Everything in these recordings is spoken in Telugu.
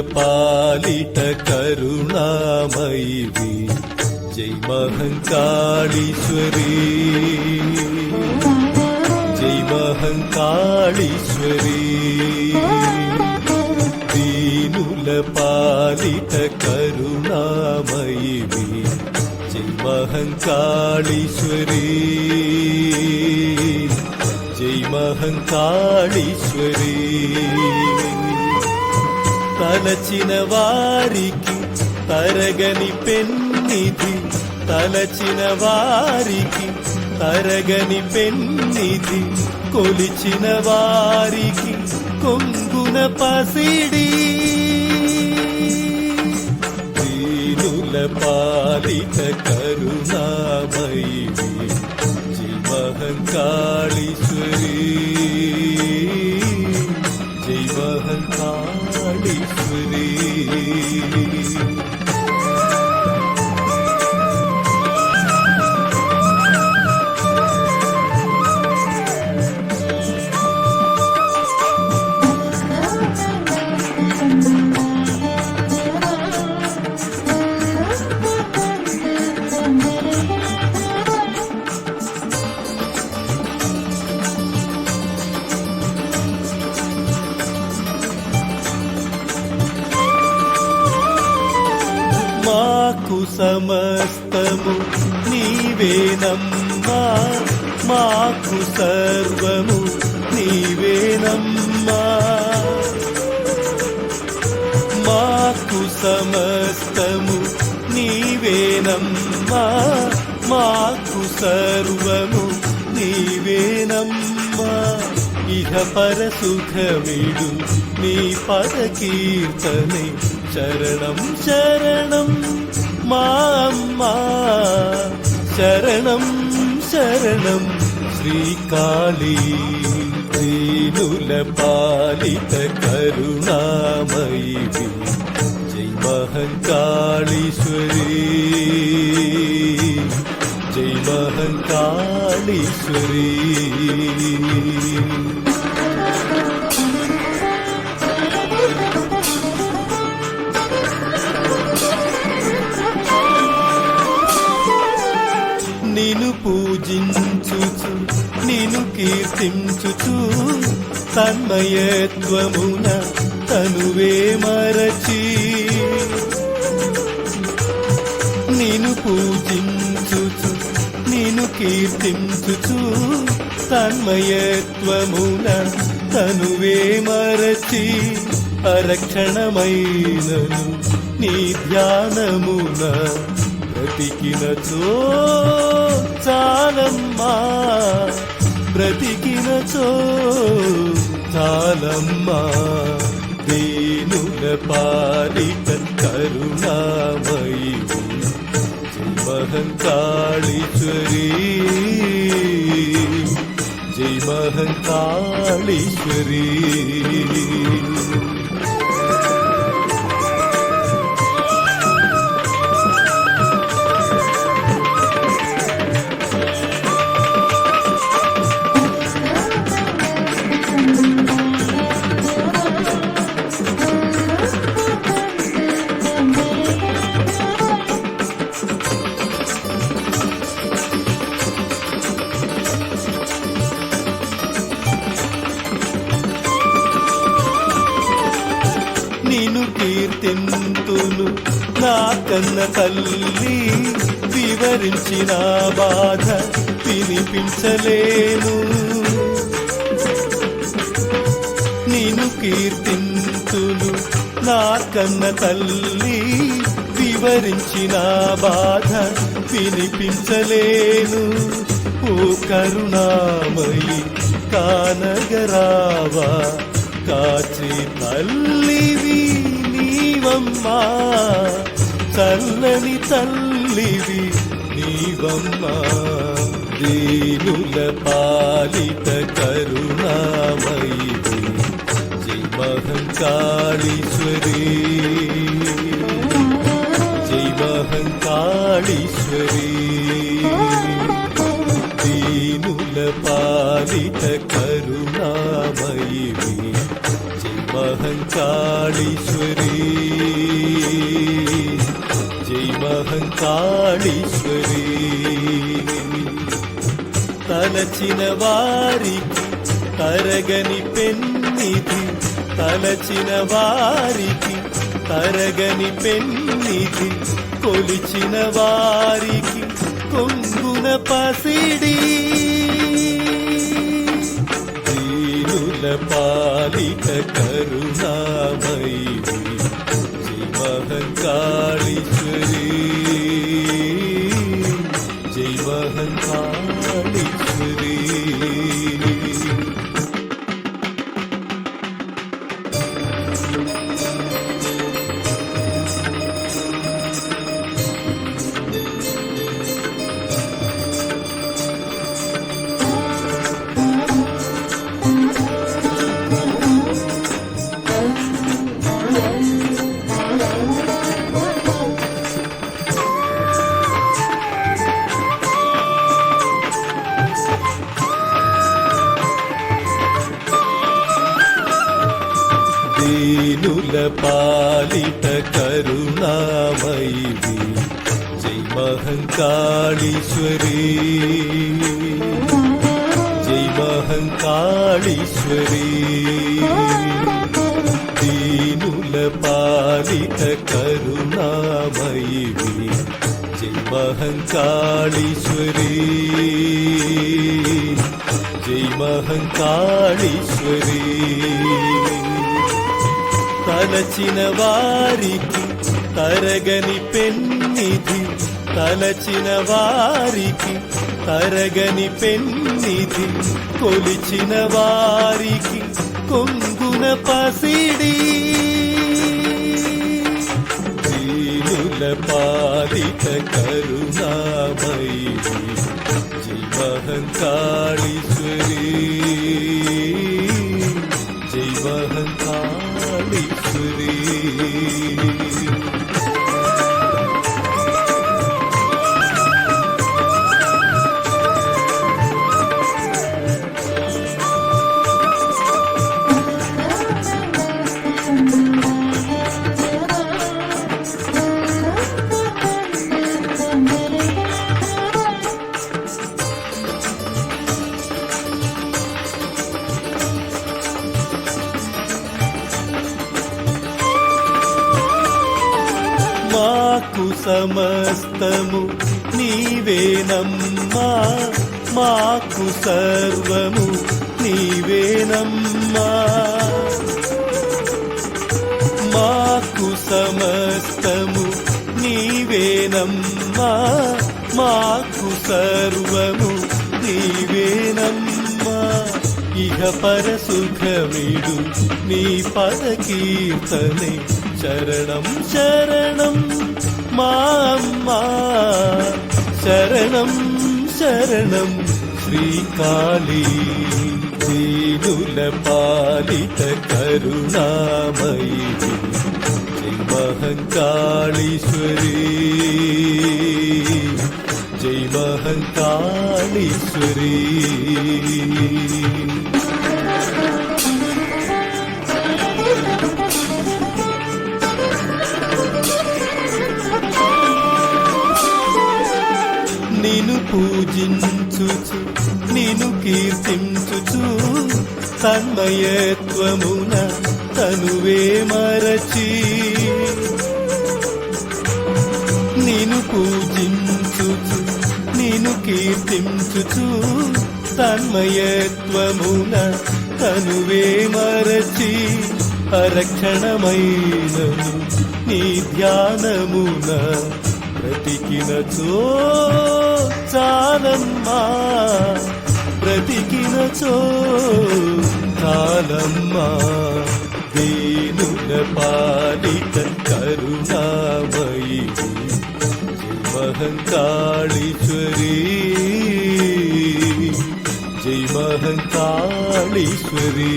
దీనుల పాలిట కరుణామయివి జై మహంకాళీశ్వరీ జై మహంకాళీశ్వరీ దీనుల పాలిట కరుణామయివి జై మహంకాళీశ్వరీ జై మహంకాళీశ్వరీ తలచిన వారికి తరగని పెన్నిధి. తలచిన వారికి తరగని పెన్నిధి. కొలిచిన వారికి కొంగున పసిడి. దీనుల పాలిత కరుణామయీ జీవహంకాళీశ్వరి మాకు సర్వము నీవేనమ్మా. మాకు సమస్తము నీవేనమ్మా. మాకు సర్వము నీవేనమ్మా. ఇహ పరసుఖమిడు నీ పద కీర్తనే శరణం శరణం మా అమ్మా. శరణం శరణం శ్రీకాళీ దీనుల పాలిత కరుణామయివి జై మహంకాళీశ్వరీ జై మహంకాళీశ్వరీ కీర్తించుచు తన్మయత్వమున తనువే మరచి. నిన్ను పూజించుచు నిన్ను కీర్తించుచు తన్మయత్వమున తనువే మరచి. అరక్షణమైనను నీ ధ్యానమున బ్రతికినచో చాలమ్మా. బ్రతికినచో చాలమ్మా దీనుల పాలిత కరుణామయీ మహంకాళీశ్వరీ జై మహంకాళీశ్వరీ కన్న తల్లి వివరించిన బాధ వినిపించలేను నేను కీర్తింతులు నా కన్న తల్లి వివరించిన బాధ వినిపించలేను. ఓ కరుణామయి కానగరావా కాచి తల్లివి నీవమ్మా. చల్లని తల్లివి నీవమ్మా దీనుల పాలిత కరుణామయి జై మహంకాళీశ్వరీ జై మహంకాళీశ్వరీ దీనుల పాలిత కరుణామయి జై మహంకాళీశ్వరీ. తలచిన వారికి తరగని పెన్నిధి తలచిన వారికి తరగని పెన్నిధి కొలిచిన వారికి కొంగున పసిడి. దీనుల పాలిక కరుణామయీ జై మహంకాళీశ్వరీ జై మహంకాళీశ్వరీ జై మహంకాళీశ్వరీ దీనుల పాలిత కరుణామయివి జై మహంకాళీశ్వరీ జై మహంకాళీశ్వరీ తలచిన వారికి తరగని పెన్నిధి తలచిన వారికి తరగని పెన్నిది కొలిచిన వారికి కొంగున పసిడి. దీనుల పాలిత కరుణామయి జీవహంకాళీశ్వరీ. మాకు సమస్తము నీవేనమ్మా. మాకు సర్వము నీవేనమ్మా. మాకు సమస్తము నీవేనమ్మా. మాకు సర్వము నీవేనమ్మా. ఇహ పరసుఖమిడు నీ పద కీర్తనే శరణం శరణం మా అమ్మా శరణం శరణం శ్రీకాళీ దీనుల పాలిత కరుణామయి జై పూజించుచు నిను కీర్తించుచు తన్మయత్వమున తనువే మరచి. నిను పూజించుచు నిను కీర్తించుచు తన్మయత్వమున తనువే మరచి. అరక్షణమైనను నీ ధ్యానమున బ్రతికినచో చాలమ్మా బ్రతికినచో చాలమ్మా దీనుల పాలిత కరుణామయి జై మహంకాళీశ్వరీ జై మహంకాళీశ్వరీ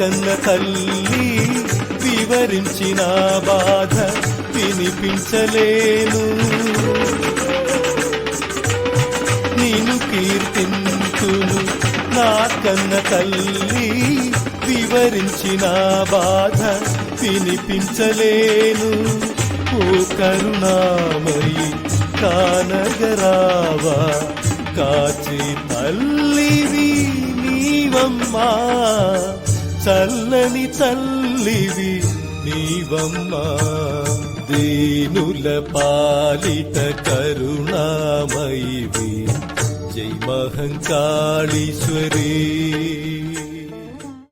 కన్న తల్లి వివరించిన బాధ వినిపించలేను. నేను కీర్తింతును నా కన్న తల్లి వివరించిన బాధ వినిపించలేను. ఓ కరుణామయి కానగరావా కాచి తల్లివి నీవమ్మా. చల్లని తల్లివి నీవమ్మా దీనుల పాలిట కరుణామయివి జై మహంకాళీశ్వరీ